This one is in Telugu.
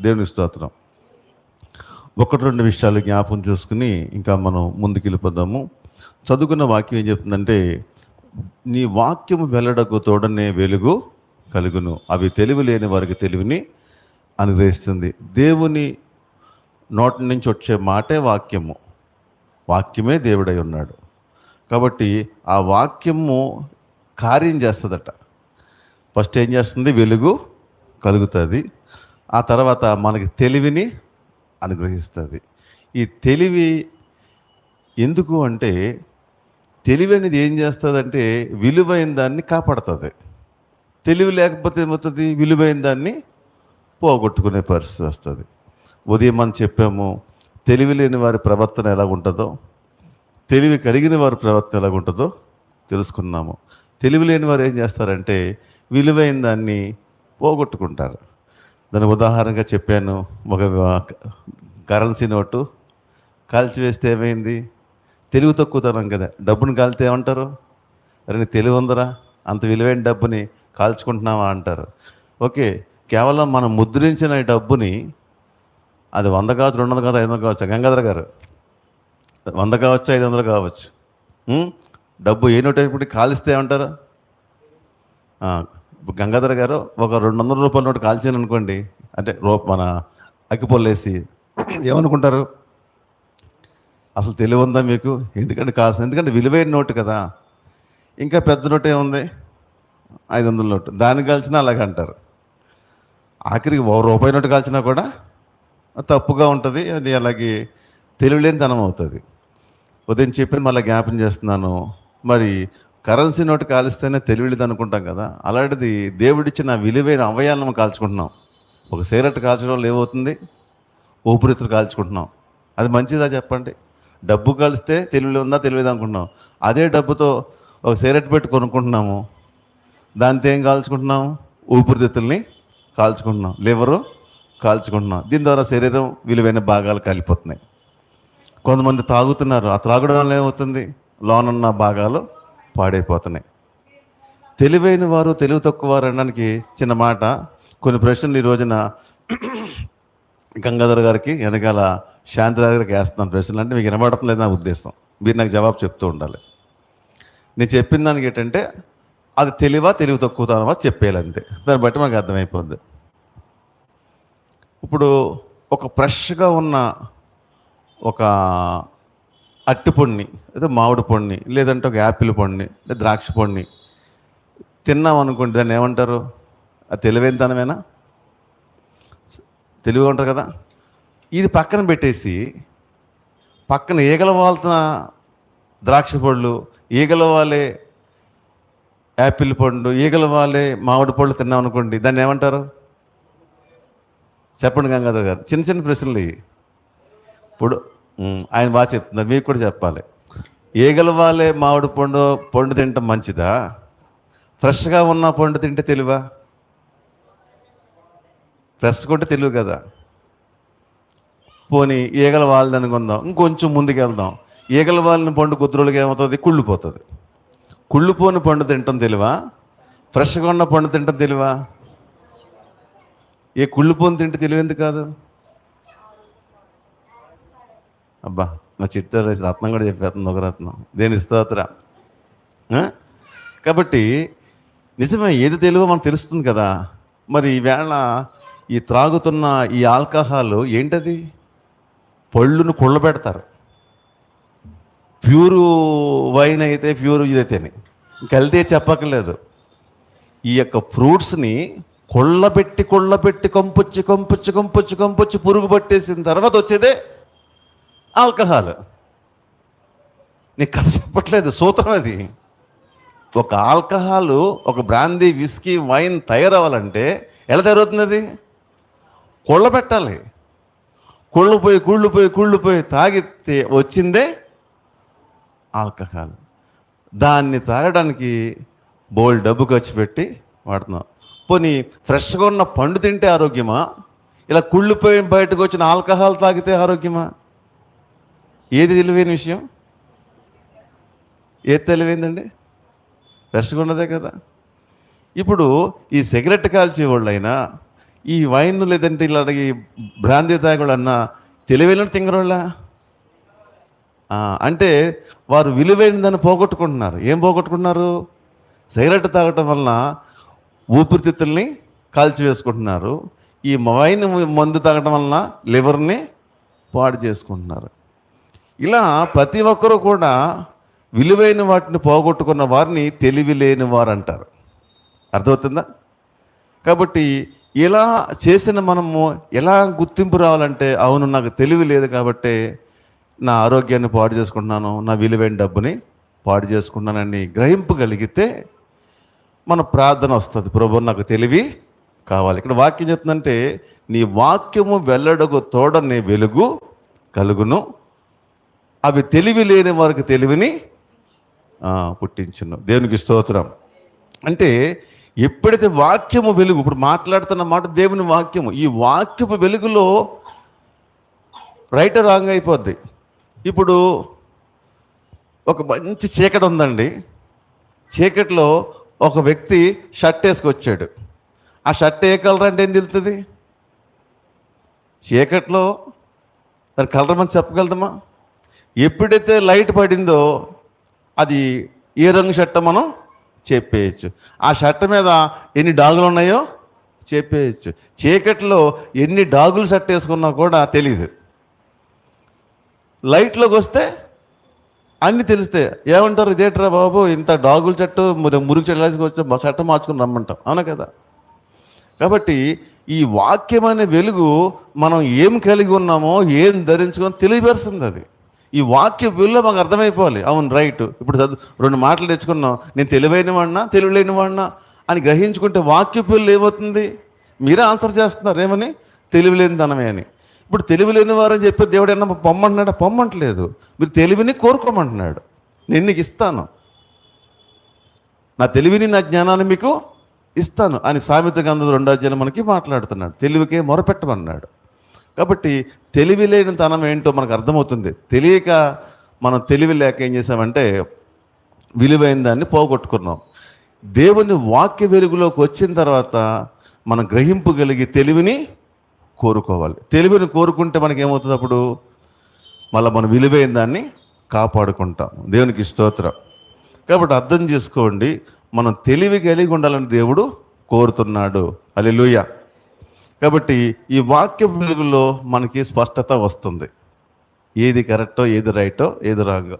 దేవుని స్తోత్రం. ఒకటి రెండు విషయాలు జ్ఞాపం చేసుకుని ఇంకా మనం ముందుకు వెళ్ళిపోదాము చదువుకున్న వాక్యం ఏం చెప్తుందంటే నీ వాక్యం వెల్లడకు తోడనే వెలుగు కలుగును. అవి తెలివి లేని వారికి తెలివిని అనుగ్రహిస్తుంది. దేవుని నోటి నుంచి వచ్చే మాటే వాక్యము. వాక్యమే దేవుడై ఉన్నాడు. కాబట్టి ఆ వాక్యము కార్యం చేస్తుందట. ఫస్ట్ ఏం చేస్తుంది? వెలుగు కలుగుతుంది. ఆ తర్వాత మనకి తెలివిని అనుగ్రహిస్తుంది. ఈ తెలివి ఎందుకు అంటే తెలివి అనేది ఏం చేస్తుందంటే విలువైన దాన్ని కాపాడుతుంది. తెలివి లేకపోతే ఏమవుతుంది? విలువైన దాన్ని పోగొట్టుకునే పరిస్థితి వస్తుంది. ఉదయం మనం చెప్పాము తెలివి లేని వారి ప్రవర్తన ఎలా ఉంటుందో తెలివి కలిగిన వారి ప్రవర్తన ఎలా ఉంటుందో తెలుసుకున్నాము. తెలివి లేని వారు ఏం చేస్తారంటే విలువైన దాన్ని పోగొట్టుకుంటారు. దాని ఉదాహరణగా చెప్పాను. ఒక కరెన్సీ నోటు కాల్చివేస్తే ఏమైంది? తెలివి తక్కువతనం కదా. డబ్బును కాలితే ఏమంటారు? అరే నీ తెలివి ఉందరా. అంత విలువైన డబ్బుని కాల్చుకుంటున్నావా అంటారు. ఓకే కేవలం మనం ముద్రించిన డబ్బుని అది వంద కావచ్చు రెండు వందలు కావచ్చు ఐదు వందలు కావచ్చు గంగాధర్ గారు. వంద కావచ్చు ఐదు వందలు కావచ్చు. డబ్బు ఏ నోట్ అయినప్పుడు కాలిస్తే ఏమంటారు? గంగాధర్ గారు ఒక రెండు వందల రూపాయల నోటు కాల్చాను అనుకోండి అంటే రూప మన అగ్గిపొల్లేసి ఏమనుకుంటారు? అసలు తెలివి ఉందా మీకు? ఎందుకంటే కాల్సిన ఎందుకంటే విలువైన నోటు కదా. ఇంకా పెద్ద నోటు ఏముంది ఐదు వందల నోటు. దాన్ని కాల్చినా అలాగే అంటారు. ఆఖరికి ఓ రూపాయి నోటు కాల్చినా కూడా తప్పుగా ఉంటుంది అది అలాగే తెలివిలేనితనం అవుతుంది. ఉదయం చెప్పి మళ్ళీ జ్ఞాపం చేస్తున్నాను మరి కరెన్సీ నోటు కాలిస్తేనే తెలివిలేదు అనుకుంటాం కదా. అలాంటిది దేవుడిచ్చిన విలువైన అవయాలను కాల్చుకుంటున్నాం. ఒక సిగరెట్ కాల్చడం వల్ల ఏమవుతుంది? ఊపిరితిత్తులు కాల్చుకుంటున్నాం. అది మంచిదా చెప్పండి? డబ్బు కలిస్తే తెలివిలో ఉందా? తెలియదు అనుకుంటున్నాం. అదే డబ్బుతో ఒక సిగరెట్ పెట్టి కొనుక్కుంటున్నాము. దాంతో ఏం కాల్చుకుంటున్నాము ఊపిరితిత్తుల్ని కాల్చుకుంటున్నాం. లివరు కాల్చుకుంటున్నాం. దీని ద్వారా శరీరం విలువైన భాగాలు కాలిపోతున్నాయి. కొంతమంది తాగుతున్నారు. ఆ త్రాగడం వల్ల ఏమవుతుంది? లోనున్న భాగాలు పాడైపోతున్నాయి. తెలివైన వారు తెలివి తక్కువ వారు అనడానికి చిన్న మాట. కొన్ని ప్రశ్నలు ఈ రోజున గంగాధర్ గారికి వెనకాల శాంతిరావు గారికి వేస్తున్నాను ప్రశ్నలు. అంటే మీకు వినబడట్లేదు నా ఉద్దేశం. మీరు నాకు జవాబు చెప్తూ ఉండాలి. నేను చెప్పిన దానికి ఏంటంటే అది తెలివా తెలివి తక్కువతానవా చెప్పేయాలి అంతే. దాన్ని బట్టి మనకు అర్థమైపోద్ది. ఇప్పుడు ఒక ఫ్రెష్గా ఉన్న ఒక అట్టి పొడిని లేదా మామిడి పొడిని లేదంటే ఒక యాపిల్ పొడిని లేదా ద్రాక్ష పొడిని తిన్నాం అనుకోండి దాన్ని ఏమంటారు? అది తెలివైనతనమేనా? తెలివిగా ఉంటుంది కదా? ఇది పక్కన పెట్టేసి పక్కన ఈగల వాళ్తున్న ద్రాక్ష పళ్ళు ఈగల వాలే యాపిల్ పండు ఈగల వాలే మామిడి పళ్ళు తిన్నాం అనుకోండి దాన్ని ఏమంటారు? చెప్పండి గంగాధర్ గారు చిన్న చిన్న ప్రశ్నలు ఇప్పుడు ఆయన బాగా చెప్తున్నారు. మీకు కూడా చెప్పాలి. ఈగల వాళ్ళే మామిడి పండు పండు తింటం మంచిదా? ఫ్రెష్గా ఉన్న పండు తింటే తెలివా? ఫ్రెష్గా ఉంటే తెలివి కదా. పోనీ ఈగల వాళ్ళని అనుకుందాం. ఇంకొంచెం ముందుకు వెళ్దాం ఈగల వాళ్ళని పండు కొద్ది రోజులకి ఏమవుతుంది? కుళ్ళిపోతుంది. కుళ్ళిపోని పండు తింటాం తెలివా? ఫ్రెష్గా ఉన్న పండు తింటాం తెలివా? ఏ కుళ్ళిపోని తింటే తెలివింది కాదు? అబ్బా నా చిట్ట రత్నం కూడా చెప్పేస్తుంది ఒక రత్నం. దేని స్తోత్ర? కాబట్టి నిజమే ఏది తెలివో మనకు తెలుస్తుంది కదా. మరి ఈవేళ ఈ త్రాగుతున్న ఈ ఆల్కహాల్ ఏంటది? పళ్ళును కుళ్ళబెడతారు. ప్యూరు వైన్ అయితే ప్యూర్ ఇదైతేనే. కలితే చెప్పక్కర్లేదు. ఈ యొక్క ఫ్రూట్స్ని కొళ్ళబెట్టి కొళ్ళబెట్టి కంపుచ్చి కంపుచ్చి కంపుచ్చి కంపుచ్చి పురుగు పట్టేసిన తర్వాత వచ్చేదే ఆల్కహాల్. నీకు కథ చెప్పట్లేదు సూత్రం అది. ఒక ఆల్కహాల్ ఒక బ్రాందీ విస్కీ వైన్ తయారవ్వాలంటే ఎలా తయారవుతుంది అది కొళ్ళబెట్టాలి కుళ్ళుపోయి కుళ్ళుపోయి కుళ్ళుపోయి తాగితే వచ్చిందే ఆల్కహాల్. దాన్ని తాగడానికి బోల్ డబ్బు ఖర్చు పెట్టి వాడుతున్నాం. పోనీ ఫ్రెష్గా ఉన్న పండు తింటే ఆరోగ్యమా? ఇలా కుళ్ళిపోయి బయటకు వచ్చిన ఆల్కహాల్ తాగితే ఆరోగ్యమా? ఏది తెలివైన విషయం? ఏది తెలివైందండి? ఫ్రెష్గా ఉన్నదే కదా. ఇప్పుడు ఈ సిగరెట్ కాల్చే వాళ్ళైనా ఈ వైన్ లేదంటే ఇలా ఈ బ్రాందీ తాగుడు తెలివైన తింగరోళ్ళ? అంటే వారు విలువైన దాన్ని పోగొట్టుకుంటున్నారు. ఏం పోగొట్టుకుంటున్నారు? సిగరెట్ తాగటం వలన ఊపిరితిత్తుల్ని కాల్చివేసుకుంటున్నారు. ఈ వైన్ మందు తాగటం వలన లివర్ని పాడు చేసుకుంటున్నారు. ఇలా ప్రతి ఒక్కరూ కూడా విలువైన వాటిని పోగొట్టుకున్న వారిని తెలివి లేని వారు అంటారు అర్థమవుతుందా? కాబట్టి ఇలా చేసిన మనము ఎలా గుర్తింపు రావాలంటే అవును నాకు తెలివి లేదు కాబట్టి నా ఆరోగ్యాన్ని పాడు చేసుకుంటున్నాను నా విలువైన డబ్బుని పాడు చేసుకుంటున్నానని గ్రహింపు కలిగితే మన ప్రార్థన వస్తుంది. ప్రభు నాకు తెలివి కావాలి. ఇక్కడ వాక్యం చెప్తుందంటే నీ వాక్యము వెల్లడకు తోడనే వెలుగు కలుగును. అవి తెలివి లేని వారికి తెలివిని ఆ, పుట్టించును. దేవునికి స్తోత్రం. అంటే ఎప్పుడైతే వాక్యము వెలుగు ఇప్పుడు మాట్లాడుతున్న మాట దేవుని వాక్యము ఈ వాక్యపు వెలుగులో రైట్ రాంగ్ అయిపోద్ది. ఇప్పుడు ఒక మంచి చీకటి ఉందండి. చీకటిలో ఒక వ్యక్తి షర్ట్ వేసుకొచ్చాడు. ఆ షర్ట్ ఏ కలర్ అంటే ఏం తెలుస్తుంది చీకట్లో దాని కలర్ మనం చెప్పగలుగుతామా ఎప్పుడైతే లైట్ పడిందో అది ఏ రంగు షర్ట్ మనం చెప్పేయచ్చు. ఆ షర్ట్ మీద ఎన్ని డాగులు ఉన్నాయో చెప్పేయచ్చు. చీకట్లో ఎన్ని డాగులు షర్ట్ వేసుకున్నా కూడా తెలియదు లైట్లోకి వస్తే అన్నీ తెలిస్తే ఏమంటారు ఇదేట్రా బాబు ఇంత డాగుల చెట్టు మరి మురుగు చెట్టు వచ్చి మా మార్చుకుని రమ్మంటాం. అవునా కదా? కాబట్టి ఈ వాక్యం అనే వెలుగు మనం ఏం కలిగి ఉన్నామో ఏం ధరించుకున్నామో తెలియపరుస్తుంది అది. ఈ వాక్య విలువ మాకు అర్థమైపోవాలి. అవును రైట్ ఇప్పుడు చదువు రెండు మాటలు తెచ్చుకున్నాం నేను తెలివైన వాడినా తెలివిలేని వాడినా అని గ్రహించుకుంటే వాక్య విలువ ఏమవుతుంది? మీరే ఆన్సర్ చేస్తున్నారు. ఏమని? తెలివిలేని ధనమే అని. ఇప్పుడు తెలివిలేని వారని చెప్పి దేవుడు ఏమన్నా పొమ్మంటున్నాడా? పొమ్మంటలేదు. మీరు తెలివిని కోరుకోమంటున్నాడు. నేను నీకు ఇస్తాను. నా తెలివిని నా జ్ఞానాన్ని మీకు ఇస్తాను అని సామెత గంధ రెండో జనం మనకి మాట్లాడుతున్నాడు. తెలివికే మొరపెట్టమన్నాడు. కాబట్టి తెలివి లేని తనం ఏంటో మనకు అర్థమవుతుంది. తెలియక మనం తెలివి లేక ఏం చేసామంటే విలువైన దాన్ని పోగొట్టుకున్నాం. దేవుని వాక్య వెలుగులోకి వచ్చిన తర్వాత మనం గ్రహింపు కలిగి తెలివిని కోరుకోవాలి. తెలివిని కోరుకుంటే మనకి ఏమవుతుంది అప్పుడు? మళ్ళీ మనం విలువైన దాన్ని కాపాడుకుంటాం. దేవునికి స్తోత్రం. కాబట్టి అర్థం చేసుకోండి మనం తెలివి కలిగి ఉండాలని దేవుడు కోరుతున్నాడు. అలెలుయా కాబట్టి ఈ వాక్య వెలుగులో మనకి స్పష్టత వస్తుంది. ఏది కరెక్టో ఏది రైటో ఏది రాంగో.